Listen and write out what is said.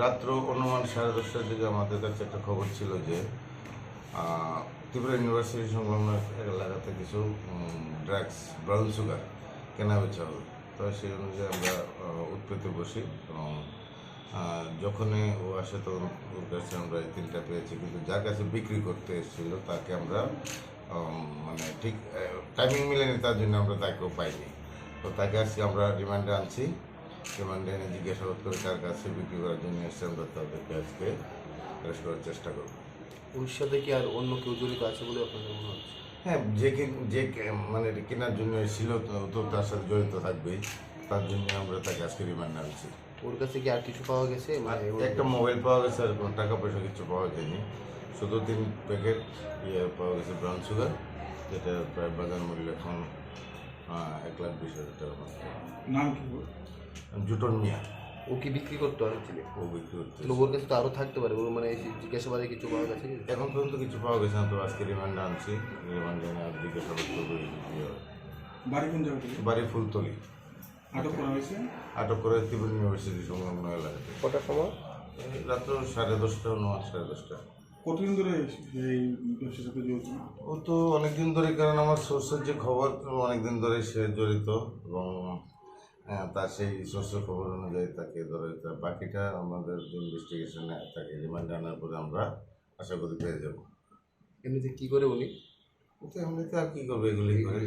রাত্র অনুমান সাড়ে দশটার দিকে আমাদের কাছে একটা খবর ছিল যে ত্রিপুরা ইউনিভার্সিটি সংলগ্ন এলাকাতে কিছু ড্রাগস ব্রাউন সুগার কেনা বেচা হবে। তো সেই অনুযায়ী আমরা উৎপেতে বসি এবং যখনই ও আসে তখন ওর কাছে আমরা এই তিনটা পেয়েছি। কিন্তু যার কাছে বিক্রি করতে এসেছিল তাকে আমরা মানে ঠিক টাইমিং মিলেনি, তার জন্য আমরা তাকেও পাইনি। তো তাকে আজকে আমরা রিমান্ডে আনছি। রিমান্ডে এনে জিজ্ঞাসাবাদ করে তার কাছে বিক্রি করার জন্য এসে আমরা তাদেরকে আজকে করার চেষ্টা করব। ওর সাথে কি আর অন্য কেউ জড়িত আছে বলে আপনাদের মনে হচ্ছে? হ্যাঁ যে কিন- যে কে- মানে কেনার জন্য ছিল তো তো তার সাথে জড়িত থাকবেই। তার জন্য আমরা তাকে আজকে রিমান্ডে আনছি ওর কাছে কি আর কিছু পাওয়া গেছে? মানে ওর- একটা মোবাইল পাওয়া গেছে আর কোনো টাকা পয়সা কিছু পাওয়া যায়নি। শুধু তিন প্যাকেট ইয়ে পাওয়া গেছে ব্রাউন সুগার যেটা প্রায় বাজার মূল্য এখন আহ, এক লাখ বিশ হাজার টাকা। নাম কি? জুটন মিয়া। ও কি বিক্রি করতে পারছিল ও বিক্রি করতে। তাহলে ওর কাছে তো আরও থাকতে পারে ওর মানে এই জিজ্ঞাসাবাদে কিছু পাওয়া গেছে এখন পর্যন্ত কিছু পাওয়া গেছে না তো আজকে রিমান্ডে আনছি। রিমান্ডে এনে আর জিজ্ঞাসাবাদ করব। বাড়ি কোন জায়গা বাড়ি ফুলতলি। আটক করা হয়েছে? আটক করে ত্রিপুরা ইউনিভার্সিটি সংলগ্ন এলাকাতে কটার সময়? রাত্র সাড়ে দশটা নয় সাড়ে দশটা। কতদিন ধরে এই ব্যবসার সাথে জড়িত? ও তো অনেকদিন ধরে কারণ আমার সোর্সের যে খবর অনেকদিন ধরে সে জড়িত এবং আহ, তার সেই সোর্সের খবর অনুযায়ী তাকে ধরে বাকিটা আমাদের ইনভেস্টিগেশনে তাকে রিমান্ডে আনার পরে আমরা আশা করি পেয়ে যাব। এমনিতে কী করে উনি? এমনিতে আর কী করবে এগুলি করে।